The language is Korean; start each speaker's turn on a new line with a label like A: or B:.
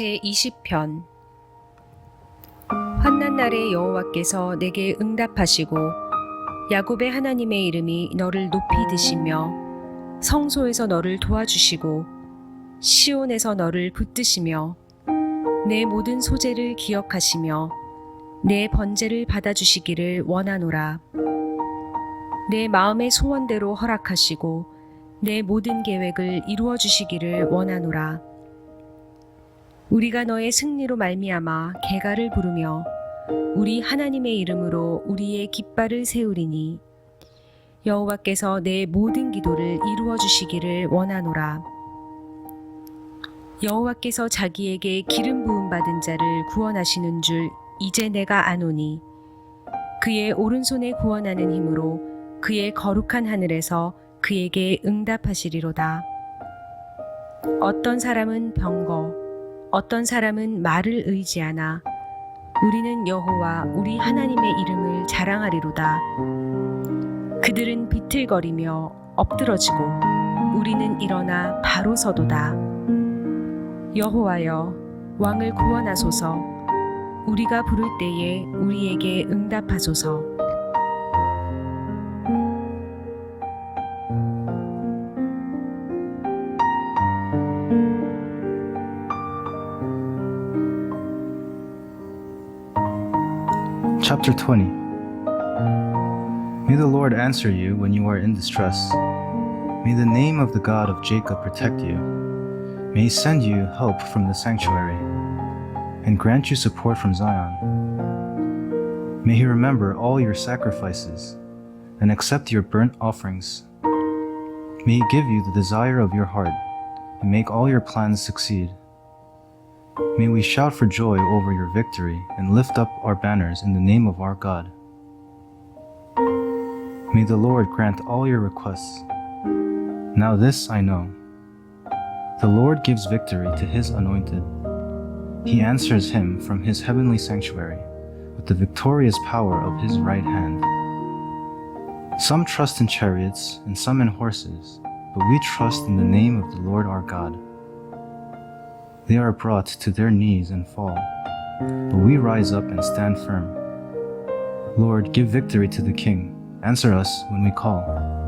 A: 제20편. 환난 날에 여호와께서 내게 응답하시고 야곱의 하나님의 이름이 너를 높이 드시며 성소에서 너를 도와주시고 시온에서 너를 붙드시며 내 모든 소재를 기억하시며 내 번제를 받아주시기를 원하노라. 내 마음의 소원대로 허락하시고 내 모든 계획을 이루어 주시기를 원하노라 우리가 너의 승리로 말미암아 개가를 부르며 우리 하나님의 이름으로 우리의 깃발을 세우리니 여호와께서 내 모든 기도를 이루어 주시기를 원하노라. 여호와께서 자기에게 기름 부음 받은 자를 구원하시는 줄 이제 내가 아노니 그의 오른손에 구원하는 힘으로 그의 거룩한 하늘에서 그에게 응답하시리로다. 어떤 사람은 병거 어떤 사람은 말을 의지하나 우리는 여호와 우리 하나님의 이름을 자랑하리로다. 그들은 비틀거리며 엎드러지고 우리는 일어나 바로 서도다. 여호와여 왕을 구원하소서 우리가 부를 때에 우리에게 응답하소서.
B: Chapter 20 May the Lord answer you when you are in distress. May the name of the God of Jacob protect you. May he send you help from the sanctuary and grant you support from Zion. May he remember all your sacrifices and accept your burnt offerings. May he give you the desire of your heart and make all your plans succeed. May we shout for joy over your victory and lift up our banners in the name of our God. May the Lord grant all your requests. Now, this I know the Lord gives victory to his anointed. He answers him from his heavenly sanctuary with the victorious power of his right hand. Some trust in chariots and some in horses, but we trust in the name of the Lord our God. They are brought to their knees and fall, but we rise up and stand firm. Lord, give victory to the King. Answer us when we call.